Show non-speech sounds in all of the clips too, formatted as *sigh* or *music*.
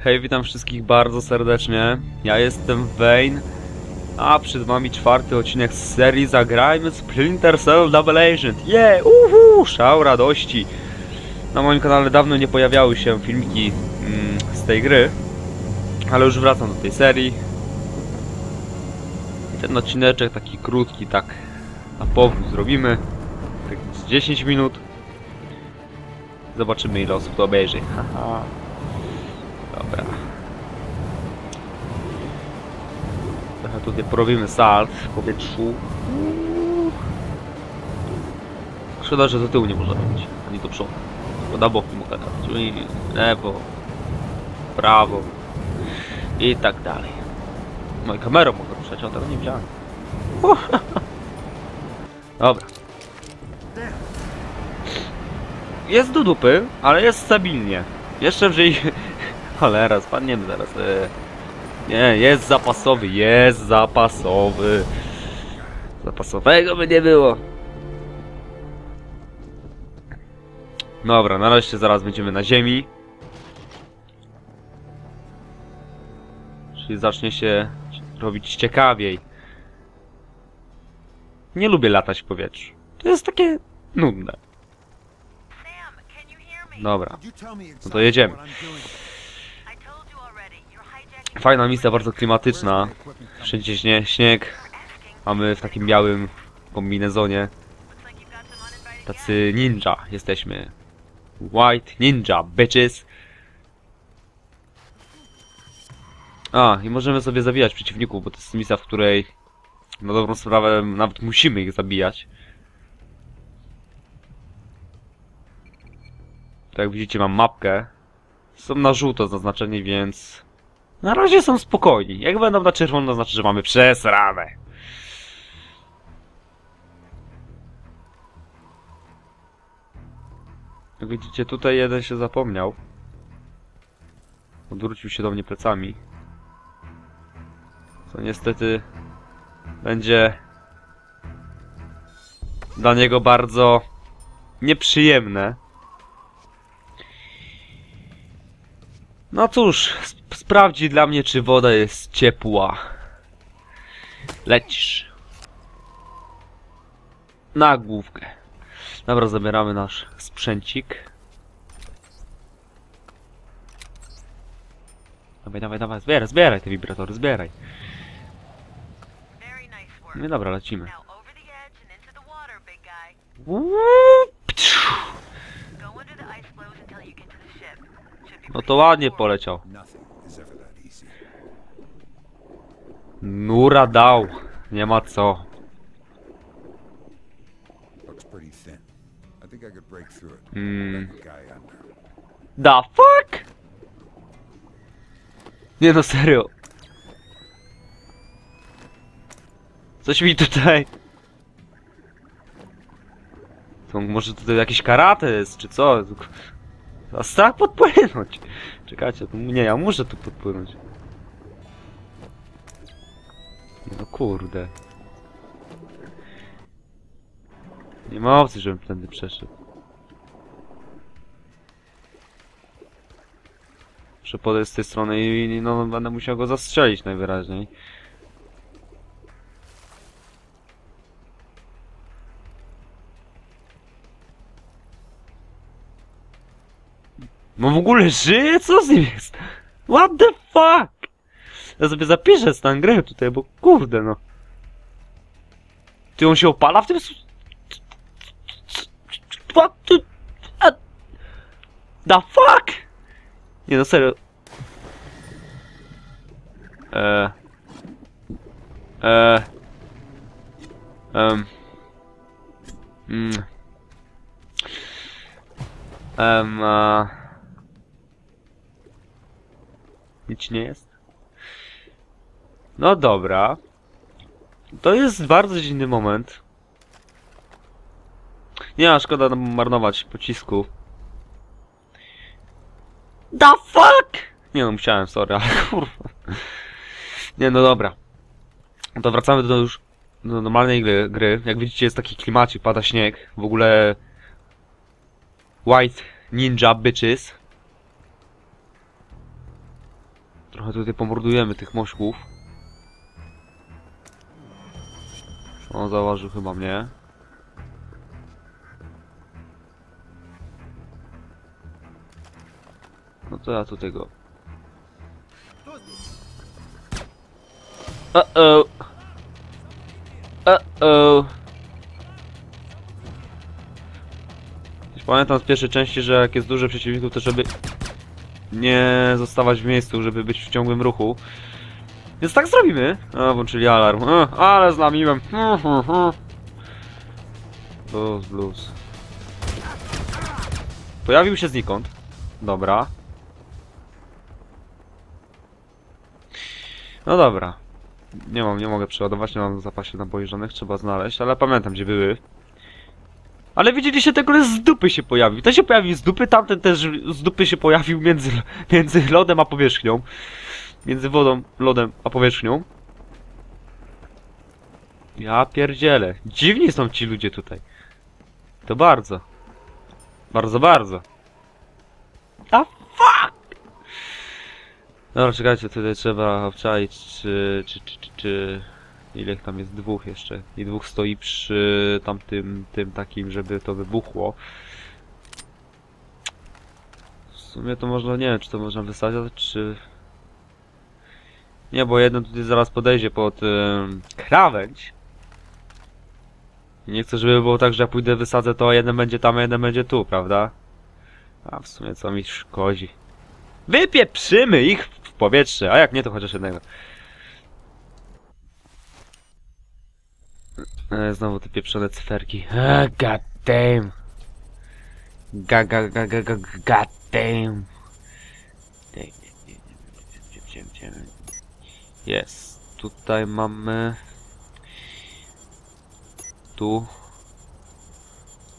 Hej, witam wszystkich bardzo serdecznie. Ja jestem Vayne, a przed wami czwarty odcinek z serii Zagrajmy Splinter Cell Double Agent. Yeah, uhu, szał radości. Na moim kanale dawno nie pojawiały się filmiki mm, z tej gry, ale już wracam do tej serii. I ten odcineczek taki krótki, tak na powrót zrobimy. Tak z 10 minut. Zobaczymy ile osób to obejrzy. Haha. Dobra. Trochę tutaj porobimy salt w powietrzu. Szkoda, że do tyłu nie można robić, ani do przodu. Tylko na boki mogę dać. Czyli lewo, prawo i tak dalej. No i kamerą mogę ruszać, o tego nie widziałem. *laughs* Dobra. Jest do dupy, ale jest stabilnie. Jeszcze wzięli... Cholera, spadniemy zaraz. e. Nie, jest zapasowy, jest zapasowy. Zapasowego by nie było. Dobra, nareszcie zaraz będziemy na ziemi. Czyli zacznie się robić ciekawiej. Nie lubię latać w powietrzu. To jest takie nudne. Dobra. No to jedziemy. Fajna misja, bardzo klimatyczna. Wszędzie śnie, śnieg. Mamy w takim białym kombinezonie. Tacy ninja jesteśmy. White ninja, bitches. A, i możemy sobie zabijać przeciwników, bo to jest misja, w której na dobrą sprawę nawet musimy ich zabijać. Tak jak widzicie mam mapkę. Są na żółto zaznaczeni, więc... Na razie są spokojni. Jak będą na czerwono, to znaczy, że mamy przesrane. Jak widzicie, tutaj jeden się zapomniał. Odwrócił się do mnie plecami. Co niestety będzie dla niego bardzo nieprzyjemne. No cóż, sp sprawdzi dla mnie, czy woda jest ciepła. Lecisz. Na główkę. Dobra, zabieramy nasz sprzęcik. Dawaj, dawaj, dawaj, zbieraj, zbieraj te wibratory, zbieraj. No dobra, lecimy. Now No to ładnie poleciał. Nura dał. Nie ma co. Mm. The fuck? Nie no, serio. Coś mi tutaj... To może tutaj jakieś karate jest, czy co? A strach podpłynąć. Czekajcie, to nie, ja muszę tu podpłynąć. No kurde. Nie ma opcji, żebym tędy przeszedł. Muszę podejść z tej strony i i no, będę musiał go zastrzelić najwyraźniej. No w ogóle żyje? Co z nim jest? What the fuck? Ja sobie zapiszę stan gry tutaj, bo kurde no. Ty on się opala w tym... What the... The fuck? Nie no serio. Eee. Eee. Um. Mm. Um, a... Nic nie jest? No dobra. To jest bardzo dziwny moment. Nie szkoda nam marnować pocisku. The fuck? Nie no, musiałem, sorry, ale *laughs* kurwa. Nie no dobra. To wracamy do już do normalnej gry, gry. Jak widzicie jest taki klimacik, pada śnieg. W ogóle White Ninja Bitches. Trochę tutaj pomordujemy tych mośków. On zauważył chyba mnie. No to ja tutaj go. Uh-oh. Uh-oh. Pamiętam z pierwszej części, że jak jest dużo przeciwników, to żeby nie zostawać w miejscu, żeby być w ciągłym ruchu. Więc tak zrobimy. A, włączyli alarm. A, ale znamiłem. Blues, *laughs* blues. Pojawił się znikąd. Dobra. No dobra. Nie mam, nie mogę przeładować, nie mam zapasie naboi żadnych, trzeba znaleźć, ale pamiętam gdzie były. Ale widzieliście, tego z dupy się pojawił. Ten się pojawił z dupy, tamten też z dupy się pojawił między, *laughs* między lodem a powierzchnią. Między wodą, lodem a powierzchnią. Ja pierdzielę. Dziwni są ci ludzie tutaj. To bardzo. Bardzo, bardzo. The fuck? Dobra, czekajcie, tutaj trzeba obczaić, czy, czy, czy, czy... Ile ich tam jest? Dwóch jeszcze. I dwóch stoi przy tamtym, tym takim, żeby to wybuchło. W sumie to można, nie wiem, czy to można wysadzić, czy... Nie, bo jeden tutaj zaraz podejdzie pod ym, krawędź. I nie chcę, żeby było tak, że ja pójdę wysadzę to, a jeden będzie tam, a jeden będzie tu, prawda? A w sumie co mi szkodzi. Wypieprzymy ich w powietrze, a jak nie, to chociaż jednego. Znowu te pieprzone cyferki. God damn. Ga, ga, ga, ga, ga, god damn. Jest. Tutaj mamy... Tu.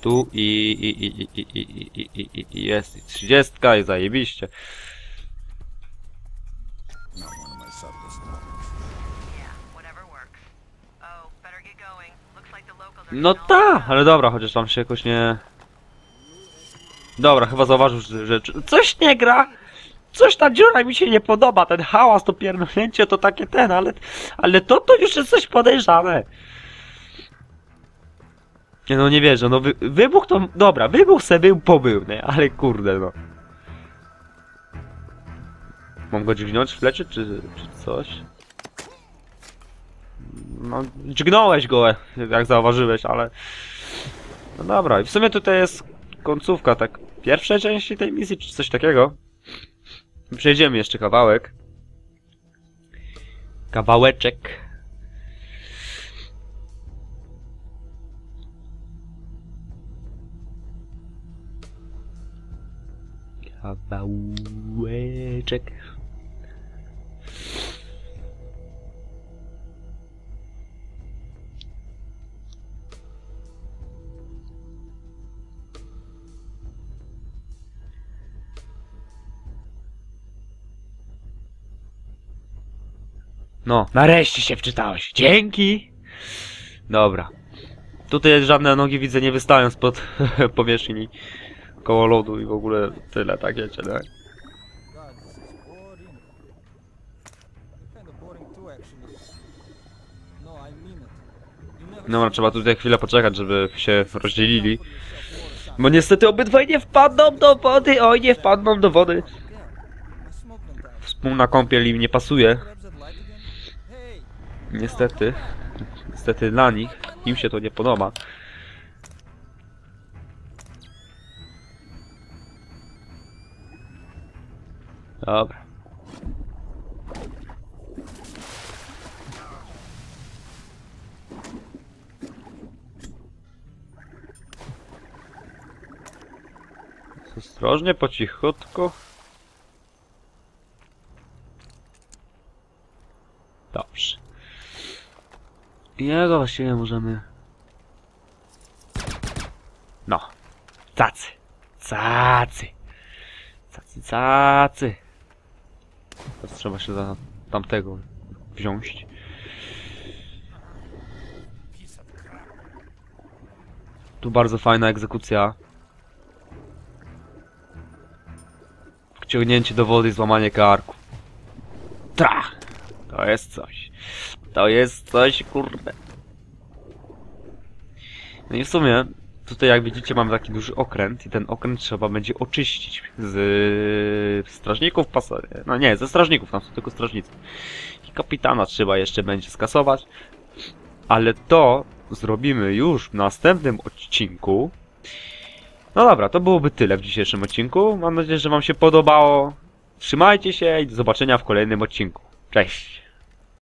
Tu i... i, i, i, i, i, i, i, i jest. Trzydziestka i zajebiście. No ta, ale dobra, chociaż tam się jakoś nie... Dobra, chyba zauważył, że, coś nie gra. Coś ta dziura mi się nie podoba, ten hałas, to pierdolnięcie to takie ten, ale, ale to to już jest coś podejrzane. Nie no, nie wierzę, no wy, wybuch to, dobra, wybuch se był, pobył, nie, ale kurde no. Mam go dźwignąć w plecy, czy, czy coś? No, dźgnąłeś go, jak zauważyłeś, ale... No dobra, i w sumie tutaj jest końcówka, tak, pierwszej części tej misji, czy coś takiego. Przejdziemy jeszcze kawałek. Kawałeczek. Kawałeczek. No, nareszcie się wczytałeś. Dzięki! Dobra. Tutaj żadne nogi widzę nie wystają spod *laughs* powierzchni koło lodu i w ogóle tyle, tak wiecie, actually. No, trzeba tutaj chwilę poczekać, żeby się rozdzielili. Bo niestety obydwaj nie wpadną do wody, oj nie wpadną do wody. Wspólna kąpiel im nie pasuje. Niestety. Niestety dla nich. Im się to nie podoba. Dobra. Ostrożnie, po cichutku. Jego właściwie możemy... No. Cacy. Cacy. Cacy, cacy. Teraz trzeba się za tamtego wziąć. Tu bardzo fajna egzekucja. Wciągnięcie do wody i złamanie karku. Tra! To jest coś. To jest coś, kurde. No i w sumie, tutaj jak widzicie mamy taki duży okręt i ten okręt trzeba będzie oczyścić z strażników pas... No nie, ze strażników, tam są tylko strażnicy. I kapitana trzeba jeszcze będzie skasować. Ale to zrobimy już w następnym odcinku. No dobra, to byłoby tyle w dzisiejszym odcinku. Mam nadzieję, że wam się podobało. Trzymajcie się i do zobaczenia w kolejnym odcinku. Cześć!